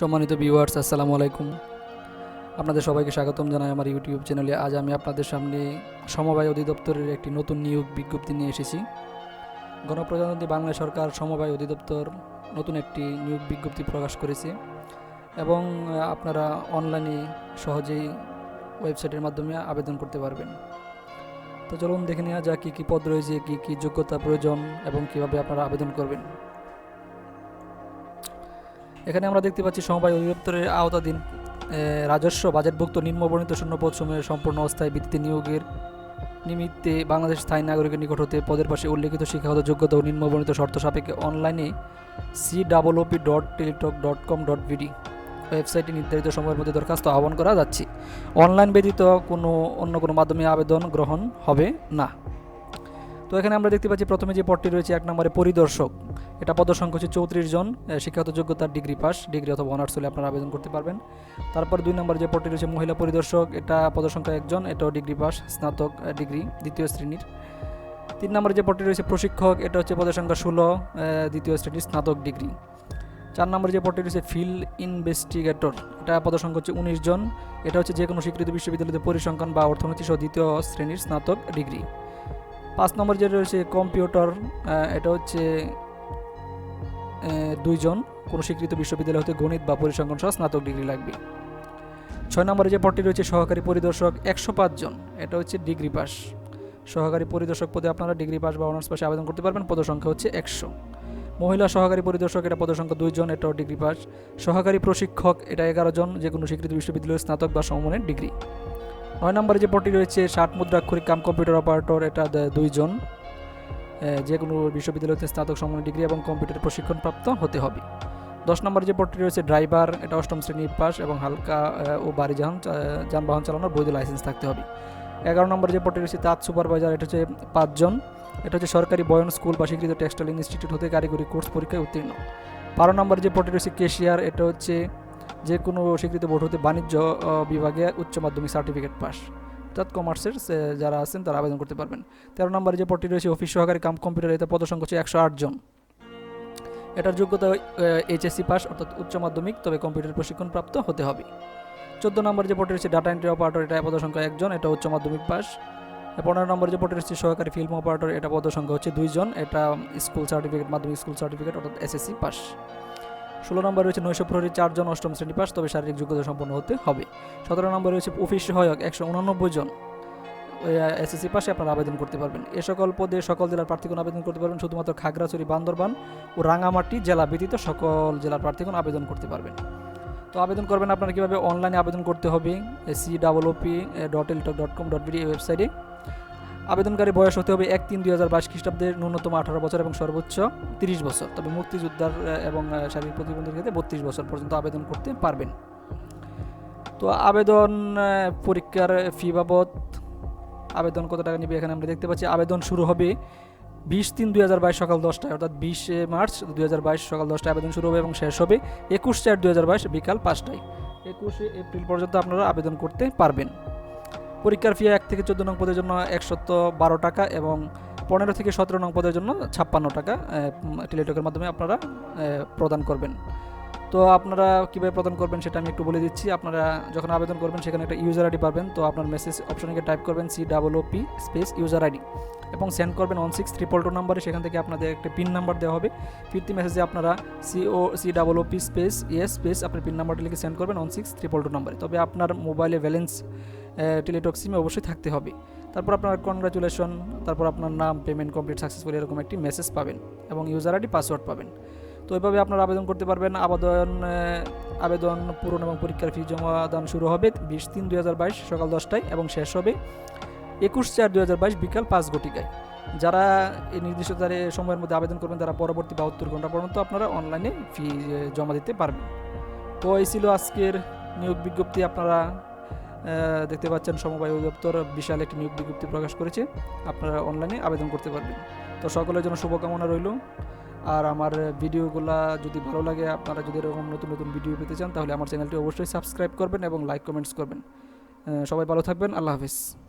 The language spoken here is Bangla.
সম্মানিত ভিউয়ার্স আসসালামু আলাইকুম। আপনাদের সবাইকে স্বাগতম জানাই আমার ইউটিউব চ্যানেলে আজ আমি আপনাদের সামনে সমবায় অধিদপ্তরের একটি নতুন নিয়োগ বিজ্ঞপ্তি নিয়ে এসেছি। গণপ্রজাতন্ত্রী বাংলা সরকার সমবায় অধিদপ্তর নতুন একটি নিয়োগ বিজ্ঞপ্তি প্রকাশ করেছে এবং আপনারা অনলাইনে সহজেই ওয়েবসাইটের মাধ্যমে আবেদন করতে পারবেন। তো চলুন দেখে নেওয়া যাক কী কী পদ রয়েছে, কী কী যোগ্যতা প্রয়োজন এবং কীভাবে আপনারা আবেদন করবেন। এখানে আমরা দেখতে পাচ্ছি সমবায় অধিদপ্তরের আওতাধীন রাজস্ব বাজেটভুক্ত নিম্নবর্ণিত শূন্যপদ সমূহের সম্পূর্ণ অস্থায়ী ভিত্তিতে নিয়োগের নিমিত্তে বাংলাদেশ স্থায়ী নাগরিকের নিকট হতে পদের পাশে উল্লেখিত শিক্ষাগত যোগ্যতা ও নিম্নবর্ণিত শর্ত সাপেক্ষে অনলাইনে C double O P dot Teletalk dot com dot BD ওয়েবসাইটে নির্ধারিত সময়ের মধ্যে দরখাস্ত আহ্বান করা যাচ্ছে। অনলাইন ব্যতীত কোনো, অন্য কোনো মাধ্যমে আবেদন গ্রহণ হবে না। তো এখানে আমরা দেখতে পাচ্ছি প্রথমে যে পদটি রয়েছে, এক নম্বরে পরিদর্শক। এটা পদসংখ্যা হচ্ছে চৌত্রিশ জন শিক্ষাগত যোগ্যতার ডিগ্রি পাস, ডিগ্রি অথবা অনার্স হলে আপনারা আবেদন করতে পারবেন। তারপর দুই নম্বর যে পদটি রয়েছে, মহিলা পরিদর্শক, এটা পদসংখ্যা একজন, এটাও ডিগ্রি পাস, স্নাতক ডিগ্রি, দ্বিতীয় শ্রেণির। তিন নম্বরে যে পদটি রয়েছে, প্রশিক্ষক, এটা হচ্ছে পদসংখ্যা ষোলো দ্বিতীয় শ্রেণির স্নাতক ডিগ্রি। চার নম্বরে যে পদটি রয়েছে, ফিল্ড ইনভেস্টিগেটর, এটা পদসংখ্যা হচ্ছে উনিশ জন, এটা হচ্ছে যে কোনো স্বীকৃত বিশ্ববিদ্যালয়তে পরিসংখ্যান বা অর্থনীতি সহ দ্বিতীয় শ্রেণির স্নাতক ডিগ্রি। পাঁচ নম্বর যে রয়েছে, কম্পিউটার এটা হচ্ছে দুইজন কোনো স্বীকৃত বিশ্ববিদ্যালয় হতে গণিত বা পরিসংখ্যান সহ স্নাতক ডিগ্রি লাগবে। ছয় নম্বরে যে পদটি রয়েছে, সহকারী পরিদর্শক একশো পাঁচজন এটা হচ্ছে ডিগ্রি পাস। সহকারী পরিদর্শক পদে আপনারা ডিগ্রি পাস বা অনার্স পাশে আবেদন করতে পারবেন, পদসংখ্যা হচ্ছে একশো। মহিলা সহকারী পরিদর্শক, এটা পদসংখ্যা দুইজন এটাও ডিগ্রি পাস। সহকারী প্রশিক্ষক, এটা এগারো জন, যে কোনো স্বীকৃত বিশ্ববিদ্যালয়ের স্নাতক বা সমমানের ডিগ্রি। নয় নম্বরে যে পদটি রয়েছে, ষাট মুদ্রাক্ষরিক কাম কম্পিউটার অপারেটর, এটা দুইজন। যে কোনো বিশ্ববিদ্যালয়তে স্নাতক সমমানের ডিগ্রি এবং কম্পিউটার প্রশিক্ষণপ্রাপ্ত হতে হবে। দশ নম্বর যে পদটি রয়েছে, ড্রাইভার, এটা অষ্টম শ্রেণির পাস এবং হালকা ও বাড়ি যান যানবাহন চালানোর বৈধ লাইসেন্স থাকতে হবে। এগারো নম্বর যে পদটি রয়েছে, তাঁত সুপারভাইজার, এটা হচ্ছে পাঁচজন, এটা হচ্ছে সরকারি বয়ন স্কুল বা স্বীকৃত টেক্সটাইল ইনস্টিটিউট হতে কারিগরি কোর্স পরীক্ষায় উত্তীর্ণ। বারো নম্বর যে পদটি রয়েছে, কেশিয়ার, এটা হচ্ছে যে কোনো স্বীকৃত বোর্ড হতে বাণিজ্য বিভাগে উচ্চ মাধ্যমিক সার্টিফিকেট পাস। অর্থাৎ কমার্সের যারা আছেন তারা আবেদন করতে পারবেন। তেরো নম্বরে যে পদটি রয়েছে অফিস সহকারী কাম কম্পিউটার এতে পদসংখ্যা হচ্ছে একশো আট জন। এটার যোগ্যতা এইচএসসি পাস অর্থাৎ উচ্চ মাধ্যমিক, তবে কম্পিউটার প্রশিক্ষণ প্রাপ্ত হতে হবে। চোদ্দ নম্বর যে পদটি রয়েছে ডাটা এন্ট্রি অপারেটর এটা পদসংখ্যা একজন, এটা উচ্চ মাধ্যমিক পাস পনেরো নম্বর যে পদটি রয়েছে, সহকারী ফিল্ম অপারেটর এটা পদসংখ্যা হচ্ছে দুইজন এটা স্কুল সার্টিফিকেট মাধ্যমিক স্কুল সার্টিফিকেট অর্থাৎ এসএসসি পাস ষোলো নম্বর রয়েছে নৈশ প্রহরী চারজন অষ্টম শ্রেণি পাস, তবে শারীরিক যোগ্যতা সম্পন্ন হতে হবে। সতেরো নম্বর রয়েছে অফিস সহায়ক, একশো উনানব্বই জন এসএসসি পাশে আপনারা আবেদন করতে পারবেন। এ সকল পদে সকল জেলার প্রার্থীগণ আবেদন করতে পারবেন। শুধুমাত্র খাগড়াছড়ি, বান্দরবান ও রাঙামাটি জেলা ব্যতীত সকল জেলার প্রার্থীগণ আবেদন করতে পারবেন। তো আবেদন করবেন আপনারা কীভাবে? অনলাইনে আবেদন করতে হবে C double O P dot Teletalk dot com, dot BD ওয়েবসাইটে। আবেদনকারী বয়স হতে হবে এক তিন দুই হাজার বাইশ খ্রিস্টাব্দের ন্যূনতম আঠারো বছর এবং সর্বোচ্চ তিরিশ বছর। তবে মুক্তিযোদ্ধার এবং শারীরিক প্রতিবন্ধীর ক্ষেত্রে বত্রিশ বছর পর্যন্ত আবেদন করতে পারবেন। তো আবেদন পরীক্ষার ফি বাবদ আবেদন কত টাকা নিবে এখানে আমরা দেখতে পাচ্ছি। আবেদন শুরু হবে বিশ তিন দুই হাজার বাইশ সকাল দশটায়, অর্থাৎ বিশে মার্চ দুই হাজার বাইশ সকাল দশটায় আবেদন শুরু হবে এবং শেষ হবে একুশ চার দুই হাজার বাইশ বিকাল পাঁচটায়। একুশে এপ্রিল পর্যন্ত আপনারা আবেদন করতে পারবেন। পরীক্ষার ফি এক থেকে চোদ্দ নং পদের জন্য একশত বারো টাকা এবং পনেরো থেকে সতেরো নং পদের জন্য ছাপ্পান্ন টাকা টেলিটকের মাধ্যমে আপনারা প্রদান করবেন। তো আপনারা কীভাবে প্রদান করবেন সেটা আমি একটু বলে দিচ্ছি। আপনারা যখন আবেদন করবেন, সেখানে একটা ইউজার আইডি পাবেন। তো আপনার মেসেজ অপশনে গিয়ে টাইপ করবেন C double O P space user ID এবং সেন্ড করবেন ওয়ান সিক্স ট্রিপল টু নাম্বারে সেখান থেকে আপনাদের একটা পিন নাম্বার দেওয়া হবে। ফিরতি মেসেজে আপনারা C O C double O P space yes space আপনার পিন নাম্বারটি লিখে সেন্ড করবেন ওয়ান সিক্স ট্রিপল টু নাম্বারে তবে আপনার মোবাইলে ব্যালেন্স টেলিটক সিমে অবশ্যই থাকতে হবে। তারপর আপনার কনগ্রাচুলেশন তারপর আপনার নাম পেমেন্ট কমপ্লিট সাকসেসফুল এরকম একটি মেসেজ পাবেন এবং ইউজার আইডি পাসওয়ার্ড পাবেন। তো এভাবে আপনারা আবেদন করতে পারবেন। আবেদন আবেদন পূরণ এবং পরীক্ষার ফি জমা দান শুরু হবে বিশ তিন দুই সকাল দশটায় এবং শেষ হবে একুশ চার দুই বিকাল পাঁচ ঘটিকায়। যারা এই নির্দিষ্ট সময়ের মধ্যে আবেদন করবেন, তারা পরবর্তী বাহাত্তর ঘণ্টা পর্যন্ত আপনারা অনলাইনে ফি জমা দিতে পারবেন। তো এই ছিল আজকের নিয়োগ বিজ্ঞপ্তি। আপনারা দেখতে পাচ্ছেন সমবায় অধিদপ্তর বিশাল একটি নিয়োগ বিজ্ঞপ্তি প্রকাশ করেছে। আপনারা অনলাইনে আবেদন করতে পারবেন। তো সকলের জন্য শুভকামনা রইল। আর আমার ভিডিওগুলো যদি ভালো লাগে, আপনারা যদি এরকম নতুন নতুন ভিডিও পেতে চান, তাহলে আমার চ্যানেলটি অবশ্যই সাবস্ক্রাইব করবেন এবং লাইক কমেন্টস করবেন। সবাই ভালো থাকবেন, আল্লাহ হাফিজ।